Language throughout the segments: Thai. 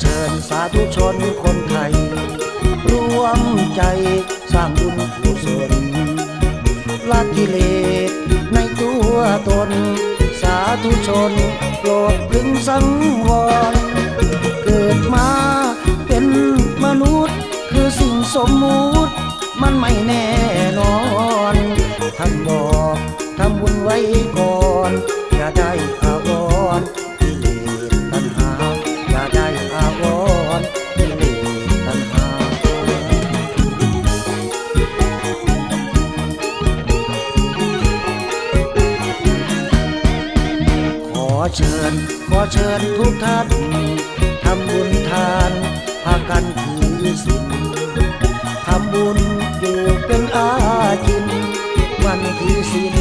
เชิญสาธุชนคนไทยรวมใจสร้างบุญกุศลละกิเลสในตัวตน สาธุชนโปรดพึงสังวร เกิดมาเป็นมนุษย์ คือสิ่งสมมุติ มันไม่แน่นอนท่านบอกทำบุญไว้ก่อน เชิญ ขอเชิญทุกท่านทำบุญทานพากันถือศีลทำบุญอยู่เป็นอาจิน วันที่สิน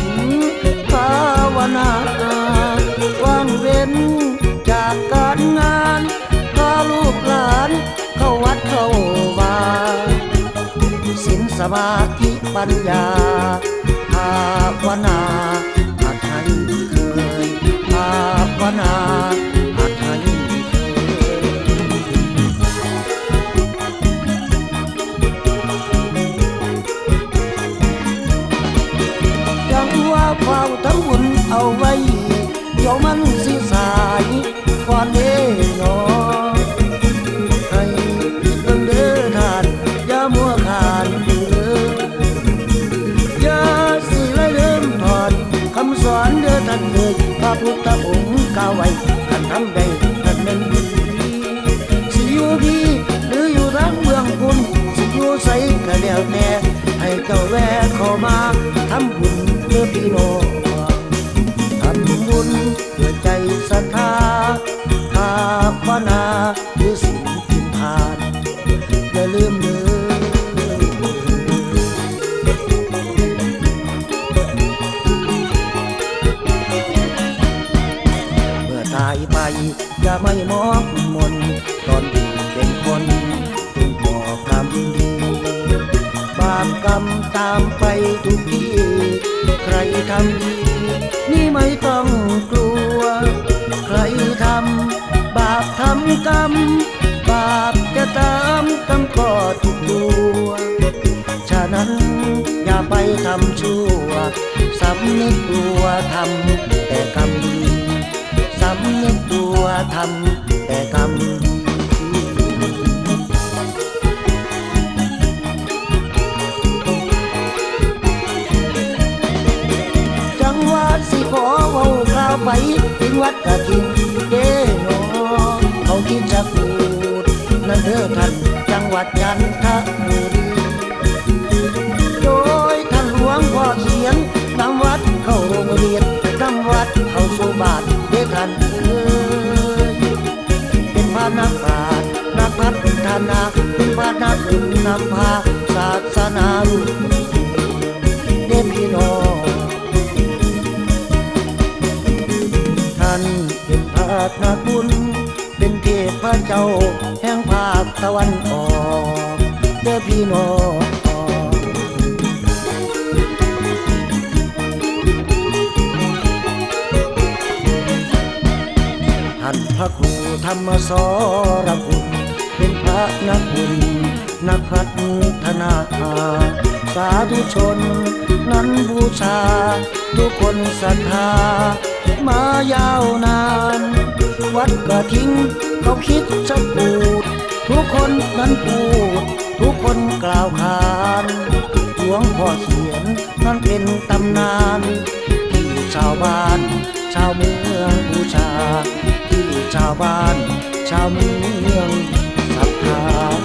ภาวนาว่างเว้นจากการงานพาลูกหลานเข้าวัดเข้าวาสินสมาธิปัญญาภาวนาาเฝ้าทั้งบุญเอาไว้ เดี๋ยวมันสิสายก่อนเด้นอให้เบิ่งเด้อทานอย่ามัวขานเด้ออย่าสิไล่เริ่มถอดคำสอนเด้อท่านเลยพระพุทธองค์กล่าวไว้ท่านทำได้ท่านเป็นดีสิอยู่ดีหรืออยู่ทางเมืองคุณสิอยู่ใสก็แล้วแต่ให้เจ้าแวะเข้ามาทำบุญเพื่อพี่น้อง วนาคือสิ่งกินทานอย่าลืมเด้อเมื่อตายไปอย่าไม่มองมนตอนที่เป็นคนจงก่อกรรมดีบาปกรรมตามไปทุกทีใครทำดีนี่ไม่ต้อง กรรม บาปจะตามกรรมก็ทุกตัวฉะนั้นอย่าไปทำชั่วสำนึกตัวทำแต่กรรมดีสำนึกตัวทำแต่กรรมดีจังหวัดสิขอเว้ากล่าวไปถึงวัดกะทิงเด้หน เขาคิดจะพูดนั่นเด้อท่านจังหวัดจันทบุรี โดยท่านหลวงพ่อเขียนนำวัดเข้าโรงเรียนนำวัดเข้าสู่บาทเด้อท่านเอ้ยเป็นพระนักปราชญ์นักพัฒนาเป็นพระนักดึงนำพาศาสนาลูกเด้อพี่น้องท่านเป็นพระนาคุณ เป็นเทพเจ้าแห่งภาคตะวันออกเด้อพี่น้องท่านพระครูธรรมสรคุณเป็นพระนักบุญนักพัฒนาสาธุชน นั้นบูชา ทุกคนศรัทธามายาวนาน วัดกระทิ้ง เขาคิดจะพูด ทุกคนนั้นพูด ทุกคนกล่าวขานหลวงพ่อเขียนนั้นเป็นตำนานที่ชาวบ้าน ชาวเมืองบูชา ที่ชาวบ้าน ชาวเมืองศรัทธา